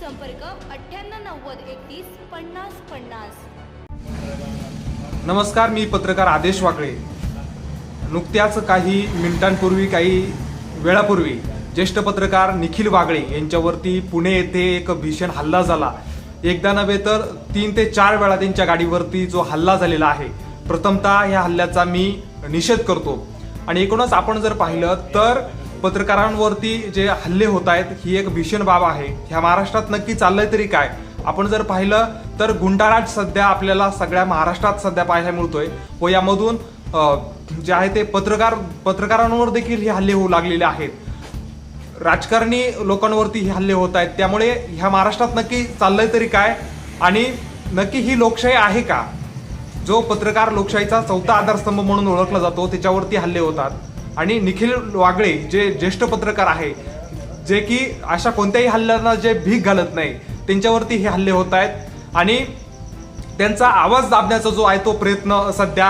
संपर्क अठ्ठ्याण्णव नव्वद एकतीस पन्नास पन्नास. नमस्कार मी पत्रकार आदेश वाकळे. नुकत्याच काही मिनिटांपूर्वी काही वेळापूर्वी ज्येष्ठ पत्रकार निखिल वागळे यांच्यावरती पुणे येथे एक भीषण हल्ला झाला. एकदा नव्हे तर तीन ते चार वेळा त्यांच्या गाडीवरती जो हल्ला झालेला आहे प्रथमतः या हल्ल्याचा मी निषेध करतो. आणि एकूणच आपण जर पाहिलं तर पत्रकारांवरती जे हल्ले होत आहेत ही एक भीषण बाब आहे. ह्या महाराष्ट्रात नक्की चाललंय तरी काय? आपण जर पाहिलं तर गुंडाराज सध्या आपल्याला सगळ्या महाराष्ट्रात सध्या पाहायला मिळतोय व यामधून जे आहे ते पत्रकार पत्रकारांवर देखील हे हल्ले होऊ लागलेले आहेत. राजकारणी लोकांवरती हे हल्ले होत आहेत. त्यामुळे ह्या महाराष्ट्रात नक्की चाललंय तरी काय? आणि नक्की ही लोकशाही आहे का? जो पत्रकार लोकशाहीचा चौथा आधारस्तंभ म्हणून ओळखला जातो त्याच्यावरती हल्ले होतात. आणि निखिल वागळे जे ज्येष्ठ पत्रकार आहे जे की अशा कोणत्याही हल्ल्यांना जे भीक घालत नाही त्यांच्यावरती हे हल्ले होत आहेत. आणि त्यांचा आवाज दाबण्याचा जो आहे तो प्रयत्न सध्या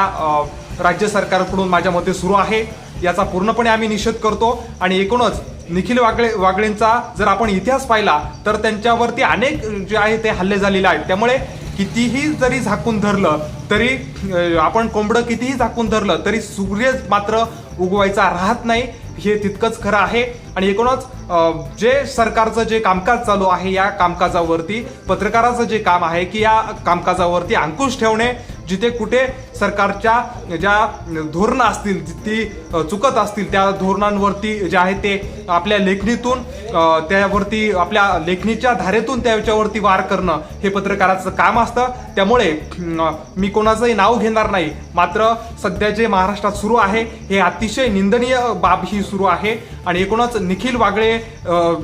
राज्य सरकारकडून माझ्या मते सुरू आहे. याचा पूर्णपणे आम्ही निषेध करतो. आणि एकूणच निखिल वागळे वागळेंचा जर आपण इतिहास पाहिला तर त्यांच्यावरती अनेक जे आहे ते हल्ले झालेले आहेत. त्यामुळे कितीही जरी झाकून धरलं तरी आपण कोंबडं कितीही झाकून धरलं तरी सूर्य मात्र उगवायचा राहत नाही हे तितकंच खरं आहे. आणि एकूणच जे सरकारचं जे कामकाज चालू आहे या कामकाजावरती पत्रकाराचं जे काम आहे की या कामकाजावरती अंकुश ठेवणे जिथे कुठे सरकारच्या ज्या धोरणं असतील ती चुकत असतील त्या धोरणांवरती जे आहे ते आपल्या लेखणीतून त्यावरती आपल्या लेखणीच्या धारेतून त्याच्यावरती वार करणं हे पत्रकाराचं काम असतं. त्यामुळे मी कोणाचंही नाव घेणार नाही. मात्र सध्या जे महाराष्ट्रात सुरू आहे हे अतिशय निंदनीय बाब ही सुरू आहे. आणि एकूणच निखिल वागळे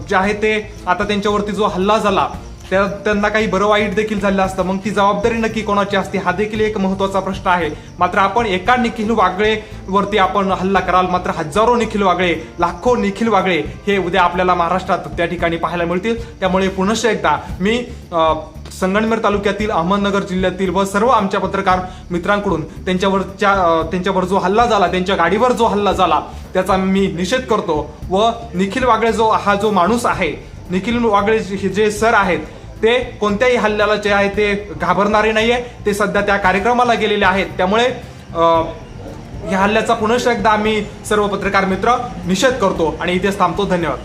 जे आहे ते आता त्यांच्यावरती जो हल्ला झाला त्या त्यांना काही बरं वाईट देखील झालं असतं. मग ती जबाबदारी नक्की कोणाची असते? हा देखील एक महत्त्वाचा प्रश्न आहे. मात्र आपण एका निखिल वागळे वरती आपण हल्ला कराल. मात्र हजारो निखिल वागळे लाखो निखिल वागळे हे उद्या आपल्याला महाराष्ट्रात त्या ठिकाणी पाहायला मिळतील. त्यामुळे पुनश्च एकदा मी संगणमेर संगमनेर तालुक्यातील अहमदनगर जिल्ह्यातील व सर्व आमच्या पत्रकार मित्रांकडून त्यांच्यावरच्या त्यांच्यावर जो हल्ला झाला त्यांच्या गाडीवर जो हल्ला झाला त्याचा मी निषेध करतो. व निखिल वागळे जो हा जो माणूस आहे निखिल वागळे जे- हे जे सर आहेत ते कोणत्याही हल्ल्याला जे आहे ते घाबरणारे नाहीये. ते सध्या त्या कार्यक्रमाला गेलेले आहेत. त्यामुळे या हल्ल्याचा पुनश्च एकदा आम्ही सर्व पत्रकार मित्र निषेध करतो. आणि इथेच थांबतो. धन्यवाद.